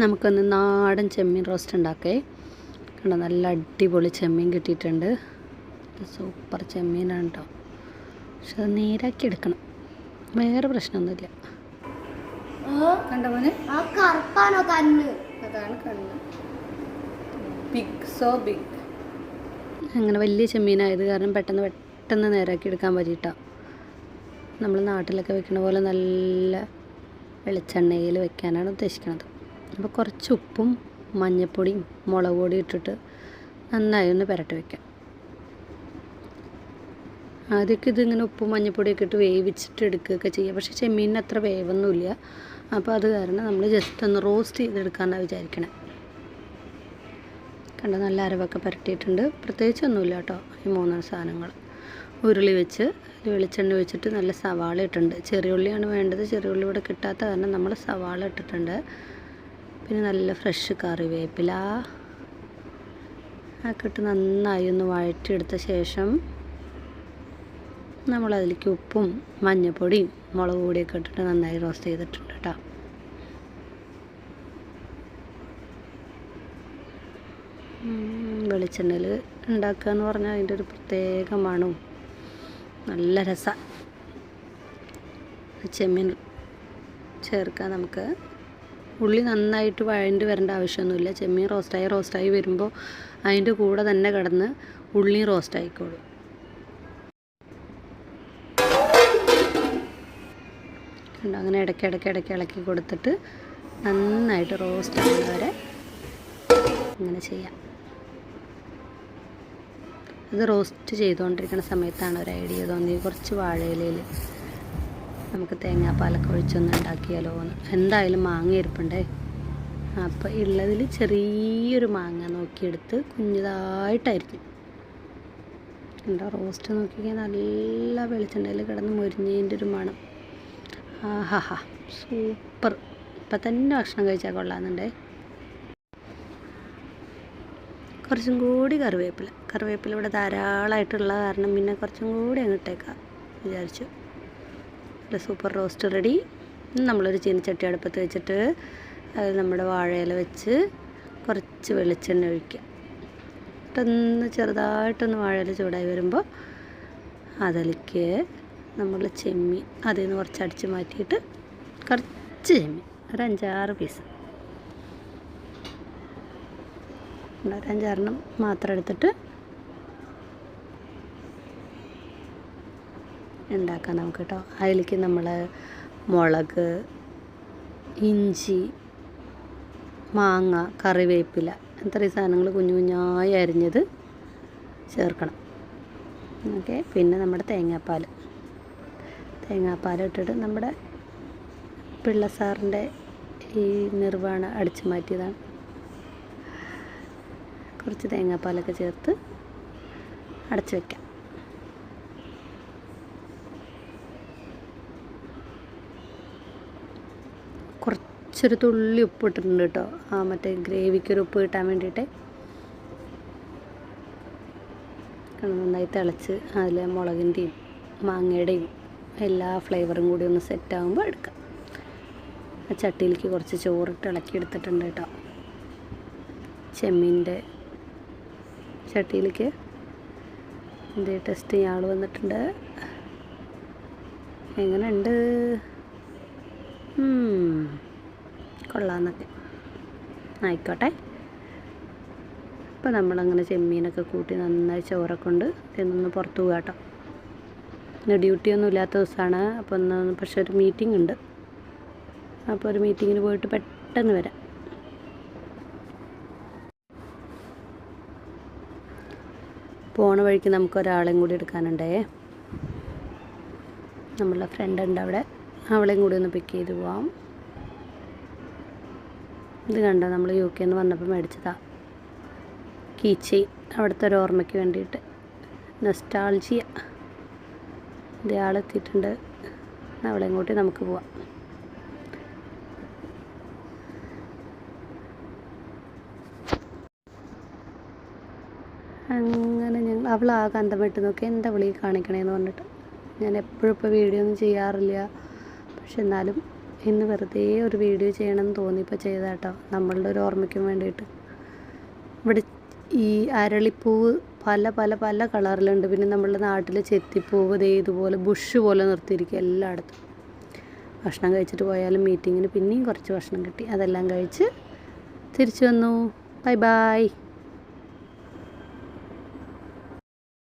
നമുക്കൊന്ന് നാടൻ ചെമ്മീൻ റോസ്റ്റ് ഉണ്ടാക്കേ. കണ്ടോ നല്ല അടിപൊളി ചെമ്മീൻ കിട്ടിയിട്ടുണ്ട്. സൂപ്പർ ചെമ്മീനാണ് കേട്ടോ പക്ഷെ അത് നേരാക്കി എടുക്കണം. വേറെ പ്രശ്നമൊന്നുമില്ല. കണ്ടോ മോനെ? ആ കറുപ്പാണോ കണ്ണ്? അതാണ് കണ്ണ്. ബിഗ് സോ ബിഗ് അങ്ങനെ വലിയ ചെമ്മീനായത് കാരണം പെട്ടെന്ന് പെട്ടെന്ന് നേരാക്കി എടുക്കാൻ പറ്റിയിട്ടാണ് നമ്മൾ നാട്ടിലൊക്കെ വെക്കുന്ന പോലെ നല്ല വെളിച്ചെണ്ണയിൽ വെക്കാനാണ് ഉദ്ദേശിക്കുന്നത് അപ്പോൾ കുറച്ച് ഉപ്പും മഞ്ഞൾപ്പൊടിയും മുളക് പൊടി ഇട്ടിട്ട് നന്നായി ഒന്ന് പുരട്ടി വെക്കാം ആദ്യമൊക്കെ ഇതിങ്ങനെ ഉപ്പും മഞ്ഞപ്പൊടിയൊക്കെ ഇട്ട് വേവിച്ചിട്ട് എടുക്കുകയൊക്കെ ചെയ്യുക പക്ഷേ ചെമ്മീനിന് അത്ര വേവൊന്നുമില്ല. അപ്പോൾ അത് കാരണം നമ്മൾ ജസ്റ്റ് ഒന്ന് റോസ്റ്റ് ചെയ്തെടുക്കാമെന്നാണ് വിചാരിക്കണേ. കണ്ട നല്ല അരവൊക്കെ പുരട്ടിയിട്ടുണ്ട്. പ്രത്യേകിച്ചൊന്നുമില്ല കേട്ടോ ഈ മൂന്ന് സാധനങ്ങൾ. ഉരുളി വെച്ച് വെളിച്ചെണ്ണ വെച്ചിട്ട് നല്ല സവാള ഇട്ടിട്ടുണ്ട്. ചെറിയുള്ളിയാണ് വേണ്ടത്. ചെറിയുള്ളി ഇവിടെ കിട്ടാത്ത കാരണം നമ്മൾ സവാള ഇട്ടിട്ടുണ്ട്. പിന്നെ നല്ല ഫ്രഷ് കറിവേപ്പില. ഒക്കെ ഇട്ട് നന്നായി ഒന്ന് വഴറ്റിയെടുത്ത ശേഷം നമ്മളതിലേക്ക് ഉപ്പും മഞ്ഞൾപ്പൊടിയും മുളക് പൊടിയൊക്കെ ഇട്ടിട്ട് നന്നായി റോസ്റ്റ് ചെയ്തിട്ടുണ്ട് കേട്ടോ. വെളിച്ചെണ്ണയിൽ ഉണ്ടാക്കുക എന്ന് പറഞ്ഞാൽ അതിന്റെ ഒരു പ്രത്യേക മണവും. നല്ല രസ. ചെമ്മീൻ ചേർക്കാൻ നമുക്ക് ഉള്ളി നന്നായിട്ട് വഴണ്ട് വരേണ്ട ആവശ്യമൊന്നുമില്ല. ചെമ്മീൻ റോസ്റ്റായി റോസ്റ്റായി വരുമ്പോൾ അതിന്റെ കൂടെ തന്നെ കിടന്ന് ഉള്ളി റോസ്റ്റ് കണ്ടോ? അങ്ങനെ ഇടയ്ക്ക് ഇടയ്ക്ക് ഇളക്കി കൊടുത്തിട്ട് നന്നായിട്ട് റോസ്റ്റ് ആകുന്നവരെ ഇങ്ങനെ ചെയ്യാം. ഇത് റോസ്റ്റ് ചെയ്തുകൊണ്ടിരിക്കുന്ന സമയത്താണ് ഒരു ഐഡിയ തോന്നിയത്. കുറച്ച് വാഴയിലയിൽ നമുക്ക് തേങ്ങാപ്പാലൊക്കെ ഒഴിച്ചൊന്ന് ഉണ്ടാക്കിയാലോ? എന്തായാലും മാങ്ങ ഇരിപ്പുണ്ടേ. അപ്പോൾ ഉള്ളതിൽ ചെറിയൊരു മാങ്ങ നോക്കിയെടുത്ത് കുഞ്ഞതായിട്ടായിരിക്കും. എന്താ റോസ്റ്റ് നോക്കിക്കാൻ നല്ല വെളിച്ചെണ്ണയിൽ കിടന്ന് മുരിഞ്ഞതിന്റെ ഒരു മണം. ആഹാ സൂപ്പർ. ഇപ്പം തന്നെ ഭക്ഷണം കഴിച്ചാൽ കൊള്ളാമെന്നുണ്ടേ. കുറച്ചും കൂടി കറിവേപ്പില. കറിവേപ്പില ഇവിടെ ധാരാളമായിട്ടുള്ള കാരണം പിന്നെ കുറച്ചും കൂടി അങ്ങോട്ടേക്കാം വിചാരിച്ചു. നല്ല സൂപ്പർ റോസ്റ്റ് റെഡി. നമ്മളൊരു ചീനച്ചട്ടി അടുപ്പത്ത് വെച്ചിട്ട് അത് നമ്മുടെ വാഴയില വെച്ച് കുറച്ച് വെളിച്ചെണ്ണ ഒഴിക്കുക പെട്ടെന്ന് ചെറുതായിട്ടൊന്ന് വാഴയില ചൂടായി വരുമ്പോൾ അതിലേക്ക് നമ്മൾ ചെമ്മീൻ അതിൽ നിന്ന് കുറച്ച് അടിച്ച് മാറ്റിയിട്ട് കുറച്ച് ചെമ്മീൻ. ഒരു അഞ്ചാറ് പീസ് ഒരു അഞ്ചാറെണ്ണം മാത്രം എടുത്തിട്ട് ഉണ്ടാക്കാം നമുക്ക് കേട്ടോ. അതിലേക്ക് നമ്മൾ മുളക് ഇഞ്ചി മാങ്ങ കറിവേപ്പില ഇത്രയും സാധനങ്ങൾ കുഞ്ഞു കുഞ്ഞായി അരിഞ്ഞത് ചേർക്കണം. ഓക്കെ പിന്നെ നമ്മുടെ തേങ്ങാപ്പാൽ തേങ്ങാപ്പാൽ ഇട്ടിട്ട് നമ്മുടെ പിള്ള സാറിന്റെ ഈ നിർവാണ അടിച്ചു മാറ്റിയതാണ്. കുറച്ച് തേങ്ങാപ്പാലൊക്കെ ചേർത്ത് അടച്ചു വയ്ക്കാം കുറച്ചൊരു തുള്ളി ഉപ്പ് ഇട്ടിട്ടുണ്ട് കേട്ടോ. ആ മറ്റേ ഗ്രേവിക്കൊരു ഉപ്പ് കിട്ടാൻ വേണ്ടിയിട്ട്. നന്നായി തിളച്ച് അതിൽ മുളകിന്റെയും മാങ്ങയുടെയും എല്ലാ ഫ്ലേവറും കൂടി ഒന്ന് സെറ്റ് ആകുമ്പോൾ എടുക്കാം. ആ ചട്ടിയിലേക്ക് കുറച്ച് ചോറിട്ട് ഇളക്കി എടുത്തിട്ടുണ്ട് കേട്ടോ. ചെമ്മീന്റെ ചട്ടിയിലേക്ക് ഇത് ടെസ്റ്റ് ചെയ്യാൻ ആൾ വന്നിട്ടുണ്ട്. എങ്ങനെയുണ്ട്? കൊള്ളാമെന്നൊക്കെ. ആയിക്കോട്ടെ. അപ്പോൾ നമ്മളങ്ങനെ ചെമ്മീനൊക്കെ കൂട്ടി നന്നായി ചോറൊക്കെ കൊണ്ട് തിന്നൊന്ന് പുറത്തു പോകാം കേട്ടോ. ഇന്ന് ഡ്യൂട്ടിയൊന്നും ഇല്ലാത്ത ദിവസമാണ്. അപ്പോൾ ഒന്ന് പക്ഷേ ഒരു മീറ്റിംഗ് ഉണ്ട്. അപ്പോൾ ഒരു മീറ്റിങ്ങിന് പോയിട്ട് പെട്ടെന്ന് വരാം. പോണ വഴിക്ക് നമുക്ക് ഒരാളെയും കൂടി എടുക്കാനുണ്ടേ. നമ്മളുടെ ഫ്രണ്ട് ഉണ്ട് അവിടെ. അവളെയും കൂടി ഒന്ന് പിക്ക് ചെയ്ത് പോവാം. ഇത് കണ്ടോ? നമ്മൾ യു കെ എന്ന് വന്നപ്പോൾ മേടിച്ചതാ. കീച്ചി. അവിടുത്തെ ഒരു ഓർമ്മയ്ക്ക് വേണ്ടിയിട്ട്. നെസ്റ്റാൾജിയ ഇതേ ആളെത്തിയിട്ടുണ്ട് ഇങ്ങോട്ട് നമുക്ക് പോവാം. അങ്ങനെ ഞങ്ങൾ അവൾ ആ കന്തമിട്ട് നോക്കി. എന്താ വിളി കാണിക്കണേന്ന് പറഞ്ഞിട്ട്. ഞാൻ എപ്പോഴും ഇപ്പോൾ വീഡിയോ ഒന്നും ചെയ്യാറില്ല. പക്ഷെ എന്നാലും ഇന്ന് വെറുതെ ഒരു വീഡിയോ ചെയ്യണമെന്ന് തോന്നിയപ്പോൾ ചെയ്താട്ടോ നമ്മളുടെ ഒരു ഓർമ്മയ്ക്കും വേണ്ടിയിട്ട്. ഇവിടെ ഈ അരളിപ്പൂവ് പല പല പല കളറിലുണ്ട്. പിന്നെ നമ്മളുടെ നാട്ടിലെ ചെത്തിപ്പൂവ് ദേ ഇതുപോലെ ബുഷ് പോലെ നിർത്തിയിരിക്കുക എല്ലായിടത്തും. ഭക്ഷണം കഴിച്ചിട്ട് പോയാലും മീറ്റിങ്ങിന് പിന്നെയും കുറച്ച് ഭക്ഷണം കിട്ടി. അതെല്ലാം കഴിച്ച് തിരിച്ചു വന്നു. Bye bye